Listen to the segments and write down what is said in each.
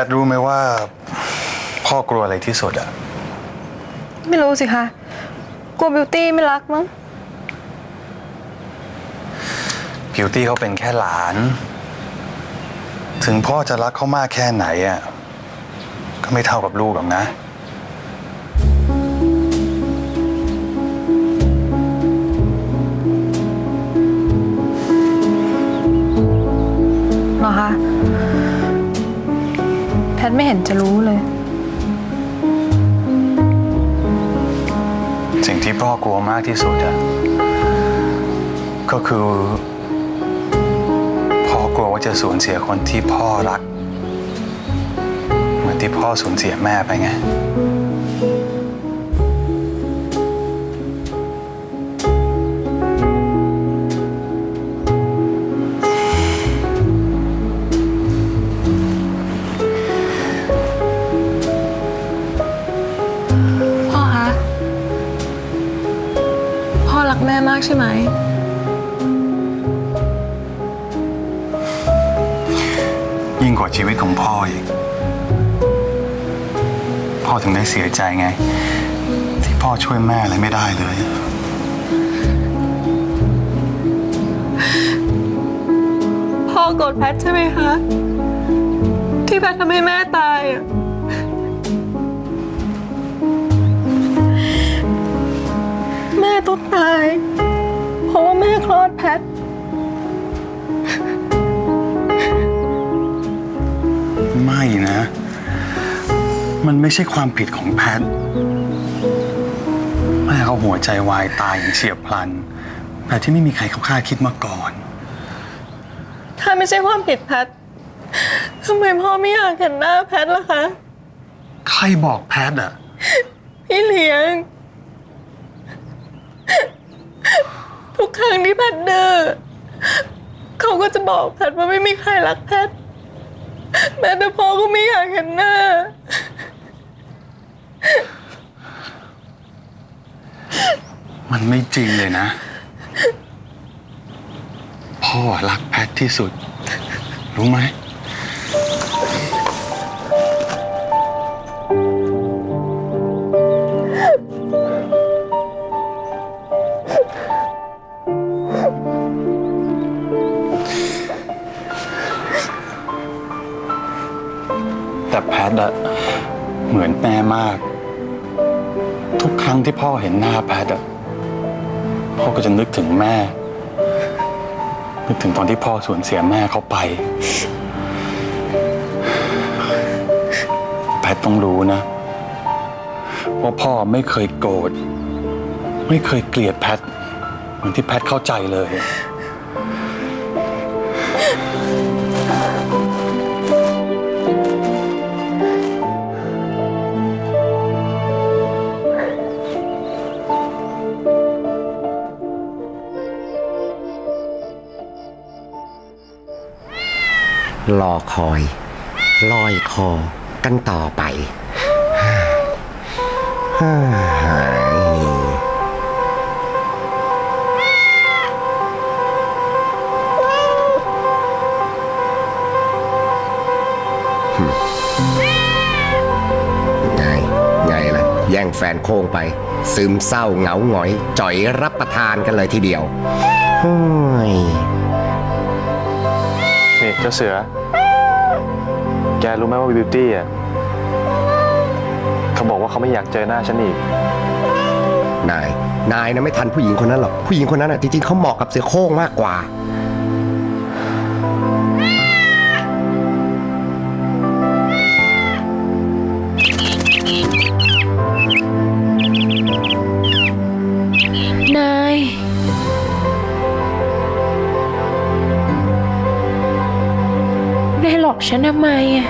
แพทรู้ไหมว่า พ่อกลัวอะไรที่สุดอะไม่รู้สิคะกลัวบิวตี้ไม่รักมั้งพิวตี้เขาเป็นแค่หลาน ถึงพ่อจะรักเขามากแค่ไหนอะก็ไม่เท่ากับลูกหรอกนะ แพทไม่เห็นจะรู้เลย สิ่งที่พ่อกลัวมากที่สุดอะก็คือพ่อกลัวว่าจะสูญเสียคนที่พ่อรัก เหมือนที่พ่อสูญเสียแม่ไปไงากใช่ไหม ยิ่งกว่าชีวิตของพ่ออีก พ่อถึงได้เสียใจไง ที่พ่อช่วยแม่อะไรไม่ได้เลย พ่อโกรธแพทใช่ไหมคะ ที่แพททำให้แม่ตายอะแม่ต้องตาย มันไม่ใช่ความผิดของแพท แม่เขาหัวใจวายตายอย่างเฉียบพลันแต่ที่ไม่มีใครเขาคาดคิดมาก่อน ถ้าไม่ใช่ความผิดแพททำไมพ่อไม่อยากเห็นหน้าแพทล่ะคะ ใครบอกแพทอะพี่เลี้ยง ทุกครั้งที่แพทดื้อเขาก็จะบอกแพทว่าไม่มีใครรักแพทแม้แต่พ่อก็ไม่อยากเห็นหน้า มันไม่จริงเลยนะ พ่อรักแพทที่สุด รู้ไหม รั้งที่พ่อเห็นหน้าแพทอะพ่อก็จะนึกถึงแม่ นึกถึงตอนที่พ่อสูญเสียแม่เขาไป แพทต้องรู้นะ ว่าพ่อไม่เคยโกรธไม่เคยเกลียดแพทเหมือนที่แพทเข้าใจเลย รอคอย ลอยคอกันต่อไปไงไงล่ะ แย่งแฟนโค้งไป ซึมเศร้าเหงาหงอย จ่อยรับประทานกันเลยทีเดียวเฮ้ย นี่เจ้าเสือ แกรู้ไหมว่าบิวตี้อะเขาบอกว่าเขาไม่อยากเจอหน้าฉันอีก นาย นายนะไม่ทันผู้หญิงคนนั้นหรอก ผู้หญิงคนนั้นอะจริงๆเขาเหมาะกับเสือโคร่งมากกว่า ฉันทำไมอะ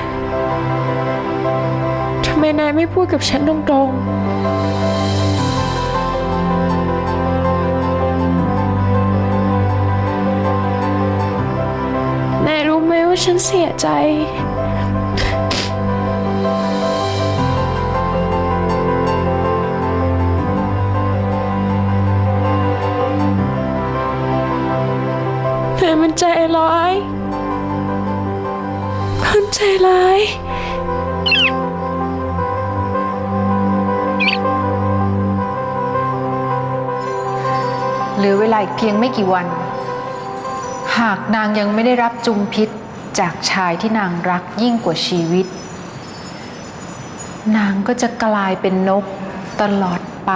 ทำไมนายไม่พูดกับฉันตรงๆ นายรู้ไหมว่าฉันเสียใจ นายมันใจร้าย ใจร้าย เหลือเวลาเพียงไม่กี่วัน หากนางยังไม่ได้รับจุมพิษจากชายที่นางรักยิ่งกว่าชีวิต นางก็จะกลายเป็นนกตลอดไป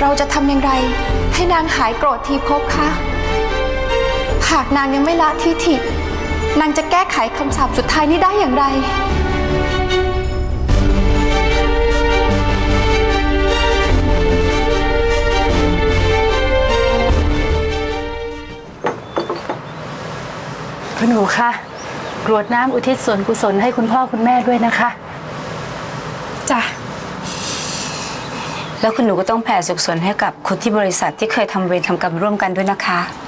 เราจะทำอย่างไร ให้นางหายโกรธทีพบคะ หากนางยังไม่ละทิฐิ นางจะแก้ไขคำสาปสุดท้ายนี้ได้อย่างไร คุณหนูคะกรวดน้ำอุทิศส่วนกุศลให้คุณพ่อคุณแม่ด้วยนะคะ จ้ะ แล้วคุณหนูก็ต้องแผ่สุขส่วนให้กับคนที่บริษัทที่เคยทำเวรทำกรรมร่วมกันด้วยนะคะจ้ะ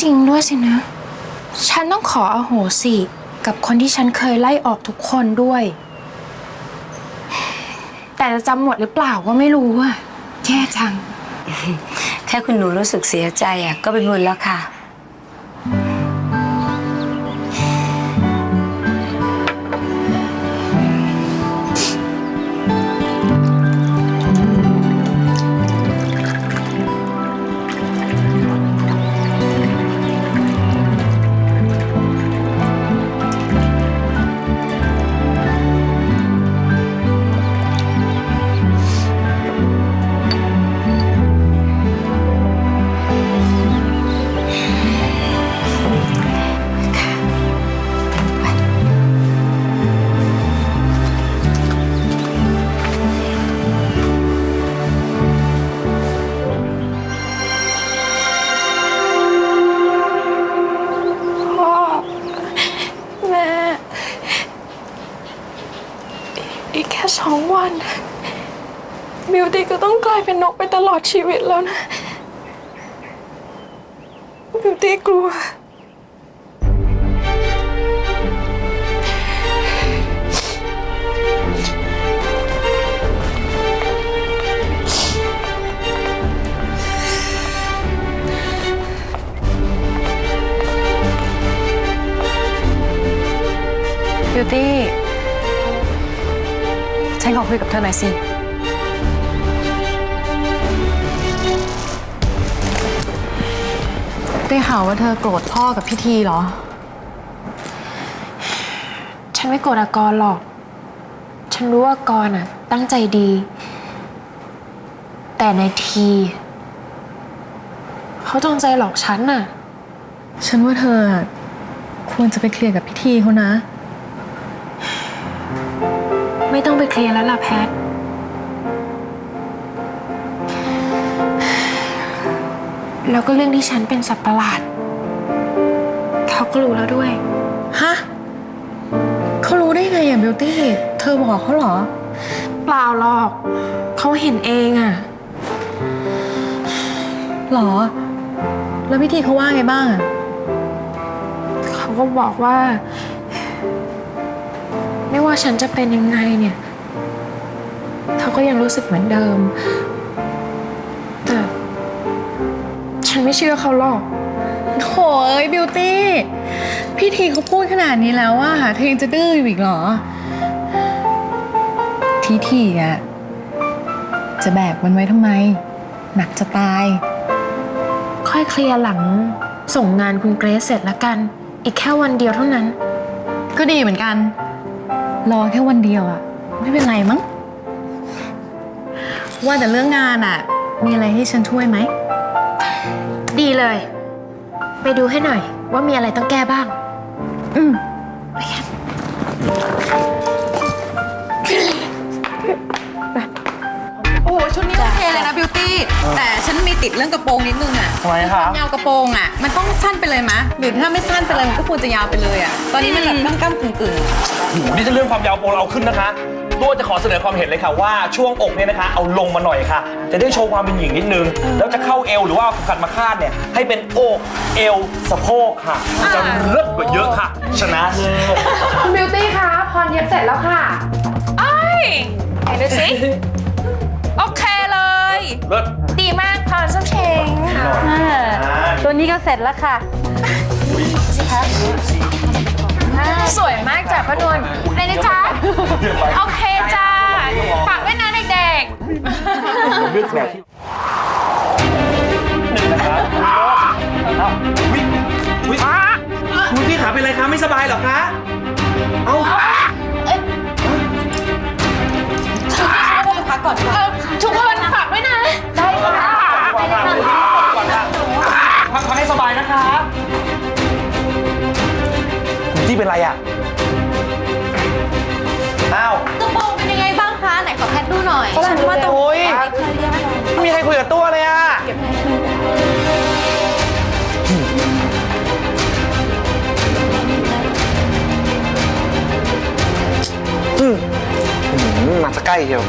จริงด้วยสินะ ฉันต้องขออโหสิกับคนที่ฉันเคยไล่ออกทุกคนด้วย แต่จะจำหมดหรือเปล่าก็ไม่รู้อะแย่จัง แค่คุณหนูรู้สึกเสียใจอะก็เป็นบุญแล้วค่ะ ชีวิตแล้วนะ บิวตี้กลัว บิวตี้ ฉันขอคุยกับเธอหน่อยสิ ได้ข่าวว่าเธอโกรธพ่อกับพี่ทีเหรอ ฉันไม่โกรธอากรหรอก ฉันรู้ว่าอากรอะ ตั้งใจดี แต่ในที เขาจงใจหลอกฉันน่ะ ฉันว่าเธออะควรจะไปเคลียร์กับพี่ทีเขานะ ไม่ต้องไปเคลียร์แล้วล่ะแพท แล้วก็เรื่องที่ฉันเป็นสัตว์ประหลาด เขาก็รู้แล้วด้วย ฮะเขารู้ได้ไงอะบิวตี้ เธอบอกเขาเหรอ เปล่าหรอก เขาเห็นเองอะ หรอ แล้วพี่ทีเขาว่าไงบ้างอะเขาก็บอกว่า ไม่ว่าฉันจะเป็นยังไงเนี่ย เขาก็ยังรู้สึกเหมือนเดิม นไม่เชื่อเขาหรอกโถเอ้ยบิวตี้ พี่ทีเขาพูดขนาดนี้แล้วว่าเธอยังจะดื้ออยู่อีกเหรอ ทีทีอะจะแบกมันไว้ทำไม หนักจะตาย ค่อยเคลียร์หลังส่งงานคุณเกรซเสร็จแล้วกัน อีกแค่วันเดียวเท่านั้น ก็ดีเหมือนกัน รอแค่วันเดียวอะไม่เป็นไรมั้ง ว่าแต่เรื่องงานอะมีอะไรให้ฉันช่วยไหม ดีเลย ไปดูให้หน่อย ว่ามีอะไรต้องแก้บ้าง อืมโอ้โหชุดนี้โอเคเลยนะบิวตี้แต่ฉันมีติดเรื่องกระโปรงนิดนึงอะทำไมครับยาวกระโปรงอะมันต้องสั้นไปเลยมะหรือถ้าไม่สั้นไปเลยมันก็ควรจะยาวไปเลยอะตอนนี้มันแบบก้ำๆกึ่งๆโอ้โหนี่จะเรื่องความยาวโปรเราขึ้นนะคะ ตัวจะขอเสนอความเห็นเลยค่ะว่าช่วงอกเนี่ยนะคะ เอาลงมาหน่อยค่ะ จะได้โชว์ความเป็นหญิงนิดนึง แล้วจะเข้าเอวหรือว่าเอาเข็มขัดมาคาดเนี่ยให้เป็นอกเอวสะโพกค่ะ จะเลิศกว่าเยอะค่ะ ชนะเลยคุณบิวตี้คะพรเย็บเสร็จแล้วค่ะไอ้ไหนดูสิโอเคเลย เลิศดีมากพรส้มเชงค่ะตัวนี้ก็เสร็จแล้วค่ะ สวยมากจ้ะพ่อนวลไหนนะจ๊ะโอเคจ้าฝากด้วยนะเด็กเลือกแบบที่หนึ่งนะครับเอ้าวิวิคุณพี่ขาเป็นไรคะไม่สบายเหรอคะเอ้าพักก่อนๆเออทุกคนฝากด้วยนะ ได้ค่ะก่อนค่ะก่อนค่ะพักพักให้สบายนะคะคุ ณจี้เป็นไรอะ อ้าวกระโปรงเป็นยังไงบ้างคะไหนขอแพทดูหน่อยฉันว่าตรงโอ้ยไม่มีใครคุยกับตัวเลยอะอืมอืมมาสักใกล้เชียว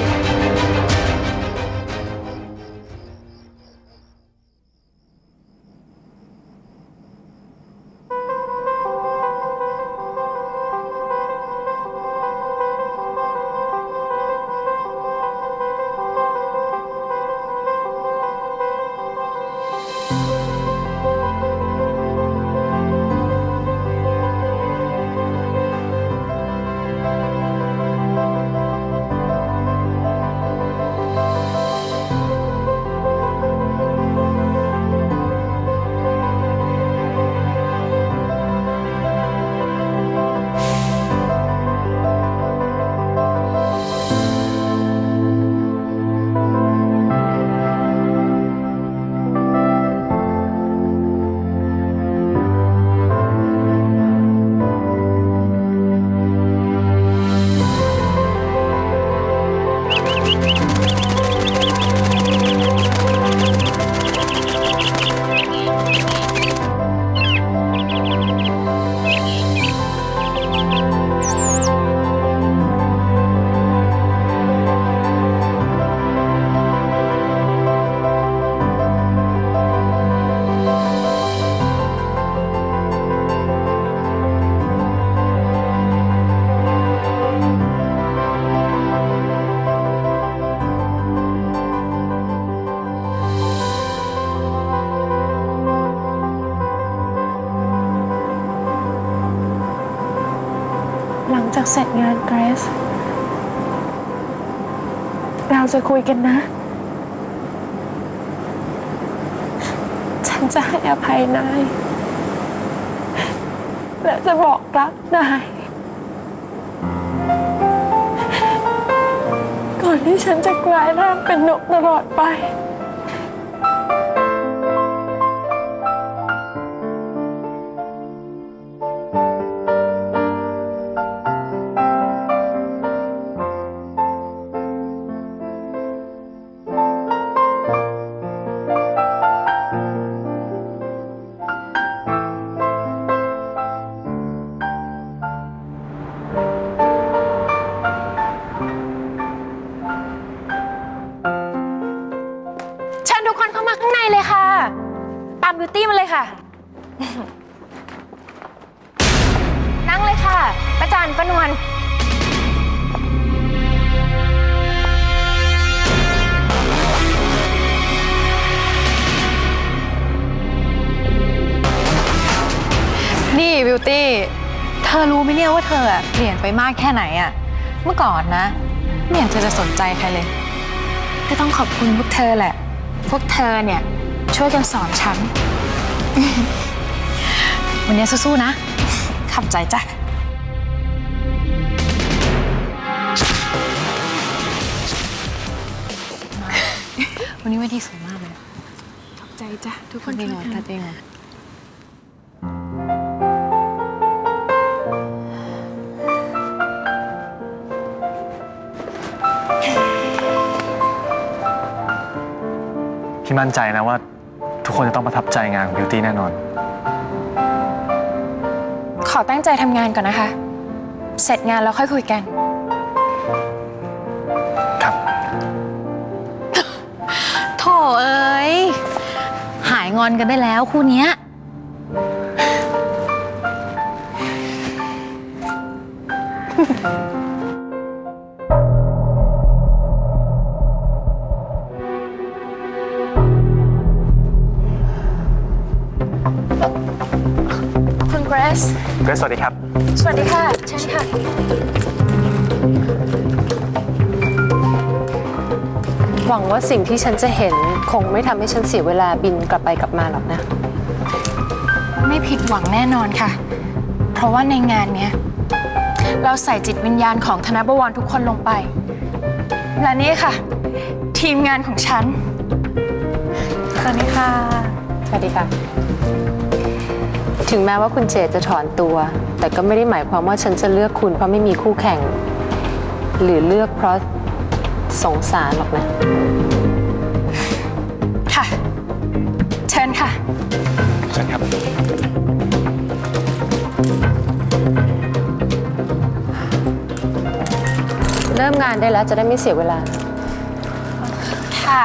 จากเสร็จงานเกรซเราจะคุยกันนะ ฉันจะให้อภัยนาย และจะบอกรักนาย ก่อนที่ฉันจะกลายร่างเป็นนกตลอดไป บิวตี้ เธอรู้ไหมเนี่ยว่าเธออะเปลี่ยนไปมากแค่ไหนอะเมื่อก่อนนะ ไม่เห็นเธอจะสนใจใครเลย ก็ต้องขอบคุณพวกเธอแหละ พวกเธอเนี่ย ช่วยกันสอนฉัน วันนี้สู้ๆนะ ขับใจจ้ะ วันนี้เวทีสวยมากเลย ขอบใจจ้ะ ทุกคนเองช่วยเหรอกัตันดเองเหรอ พี่มั่นใจนะว่า ทุกคนจะต้องประทับใจงานของบิวตี้แน่นอน ขอตั้งใจทำงานก่อนนะคะ เสร็จงานแล้วค่อยคุยกัน ครับ โถเอ้ย หายงอนกันได้แล้วคู่เนี้ยคุณ เกรซสวัสดีครับ สวัสดีค่ะเชิญค่ะ หวังว่าสิ่งที่ฉันจะเห็นคงไม่ทำให้ฉันเสียเวลาบินกลับไปกลับมาหรอกนะ ไม่ผิดหวังแน่นอนค่ะ เพราะว่าในงานเนี้ย เราใส่จิตวิญญาณของธนบวรทุกคนลงไป และนี่ค่ะ ทีมงานของฉันสวัสดีค่ะ สวัสดีค่ะ ถึงแม้ว่าคุณเจตจะถอนตัว แต่ก็ไม่ได้หมายความว่าฉันจะเลือกคุณเพราะไม่มีคู่แข่ง หรือเลือกเพราะสงสารหรอกนะ ค่ะ เชิญค่ะ เชิญครับ เริ่มงานได้แล้วจะได้ไม่เสียเวลา ค่ะ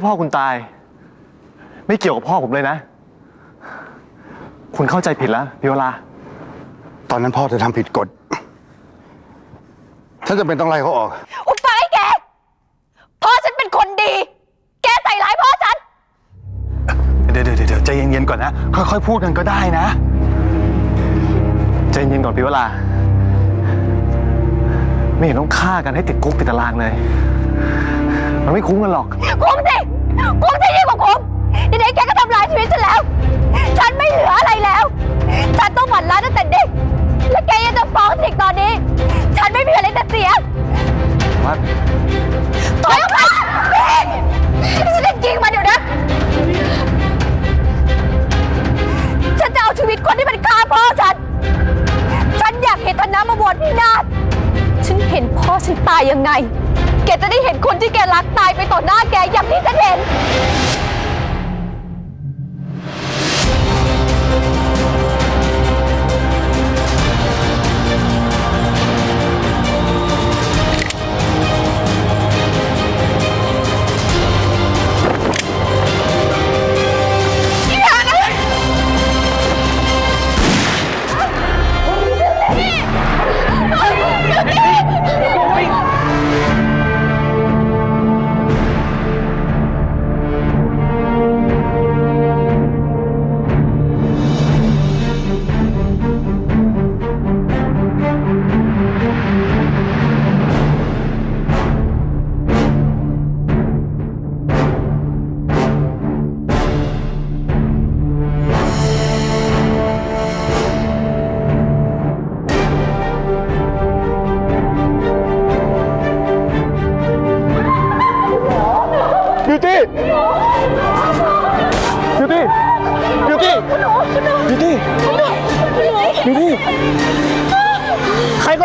ที่พ่อคุณตาย ไม่เกี่ยวกับพ่อผมเลยนะ คุณเข้าใจผิดแล้วพิวลา ตอนนั้นพ่อเธอทำผิดกฎ ฉันจะเป็นต้องไล่เขาออก อุปไปแก พ่อฉันเป็นคนดี แกใส่ร้ายพ่อฉัน เดี๋ยวเดี๋ยวเดี๋ยวใจเย็นๆก่อนนะ ค่อยๆพูดกันก็ได้นะ ใจเย็นก่อนพิวลา ไม่เห็นต้องฆ่ากันให้ติดคุกติดตารางเลย มันไม่คุ้มกันหรอก คุ้มสิ คุ้มสิยิ่งกว่าคุ้มเดี๋ยวนี้แกก็ทำลายชีวิตฉันแล้ว ฉันไม่เหลืออะไรแล้ว ฉันต้องหมันล้านตั้งแต่เด็ก และแกยังจะฟ้องฉันอีกตอนนี้ ฉันไม่มีอะไรจะเสียว่าถอยออกไปพี่ฉันจะยิงมันเดี๋ยวนะ ฉันจะเอาชีวิตคนที่มันฆ่าพ่อฉัน ฉันอยากเห็นธนมาบวชพินาศฉันเห็นพ่อฉันตายยังไง แกจะได้เห็นคนที่แกรักตายไปต่อหน้าแกอย่างที่ฉันเห็น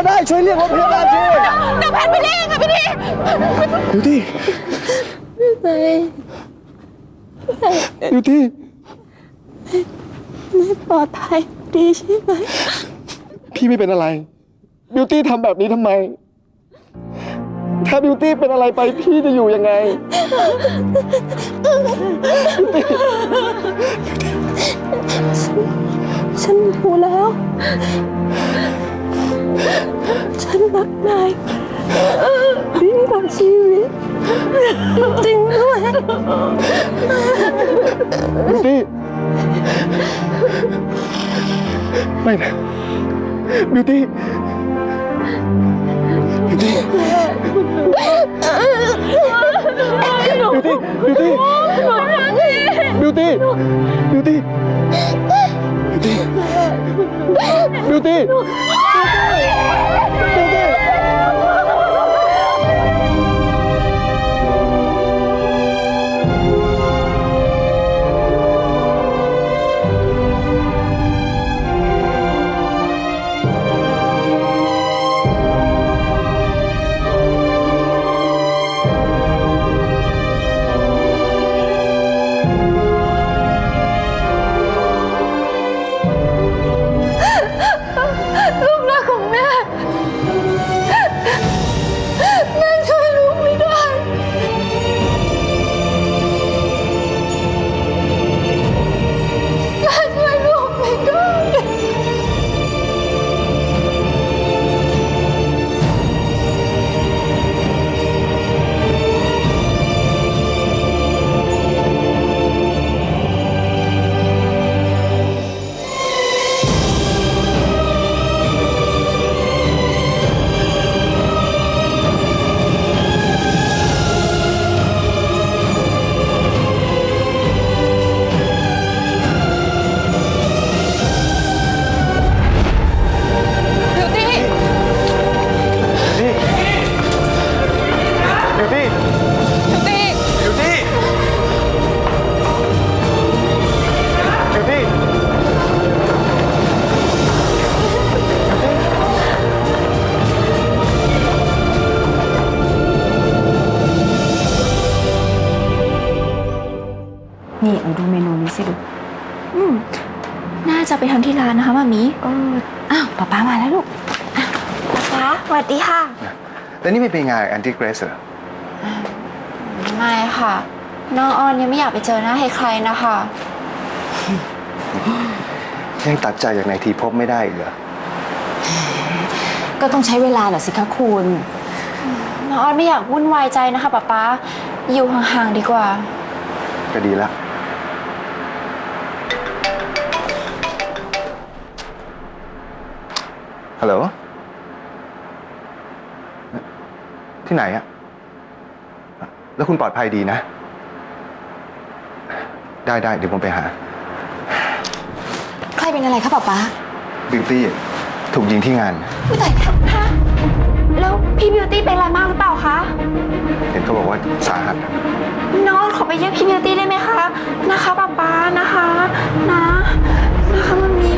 ได้ช่วยเรียกรถพยาบาลทีเดี๋ยวแพทย์ไปเรียกค่ะพี่ทีบิวตี้บิวตี้ปลอดภัยดีใช่ไหมพี่ไม่เป็นอะไร บิวตี้ทำแบบนี้ทำไม ถ้าบิวตี้เป็นอะไรไปพี่จะอยู่ยังไงฉันรู้แล้ว ฉันรักนายยิ่งกว่าชีวิต จริงด้วยบิวตี้ไม่นะบิวตี้บิวตี้บิวตี้บิวตี้บิวตี้บิวตี้บิวตี้บิวตี้ Đừng đi แล้วนี่ไม่เป็นไงแอนตี้เกรสเหรอไม่ค่ะ น้องออนยังไม่อยากไปเจอหน้าใครๆนะคะ ยังตัดใจจากในทีพบไม่ได้อีกเหรอ ก็ต้องใช้เวลาแหละสิคะคุณ น้องออนไม่อยากวุ่นวายใจนะคะป๊าป๊าอยู่ห่างๆดีกว่า ก็ดีแล้ว ที่ไหนอะแล้วคุณปลอดภัยดีนะ ได้ได้เดี๋ยวผมไปหา ใครเป็นอะไรคะป๊าป๊าบิวตี้ถูกยิงที่งาน ผู้แต่ฮะแล้วพี่บิวตี้เป็นอะไรมากหรือเปล่าคะ เห็นเขาบอกว่าสาหัส น้องขอไปเยี่ยมพี่บิวตี้ได้ไหมคะ นะคะป๊าป๊านะคะ นะ นะคะมันมี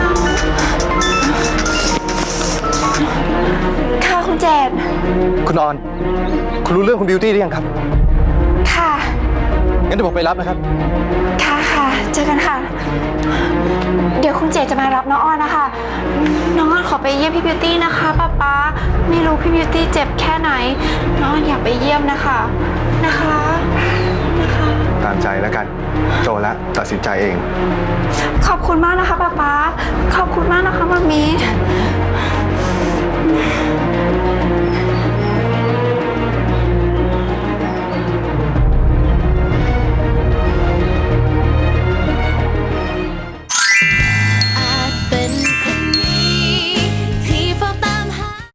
น้องค่ะคุณเจด คุณออน คุณรู้เรื่องคุณบิวตี้หรือยังครับ ค่ะ งั้นเดี๋ยวผมไปรับนะครับ ค่ะค่ะ เจอกันค่ะ เดี๋ยวคุณเจดจะมารับน้องอ้อนนะคะ น้องอ้อนขอไปเยี่ยมพี่บิวตี้นะคะป๊าป๊าไม่รู้พี่บิวตี้เจ็บแค่ไหน น้องอ้อนอยากไปเยี่ยมนะคะ นะคะ นะคะ ตามใจแล้วกัน โตแล้วตัดสินใจเอง ขอบคุณมากนะคะป๊าป๊าขอบคุณมากนะคะมามี